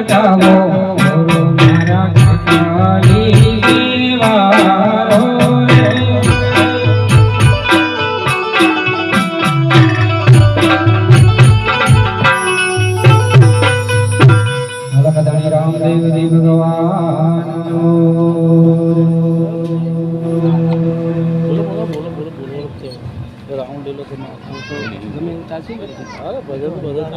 પ્રગટાવો ગુરુ મારા પિતાની સેવારો રે નલકધાણી રામદેવ દેવ ભગવાન રાઉન્ડ એલો તો ગમે ભજન ભજન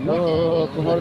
No, tomar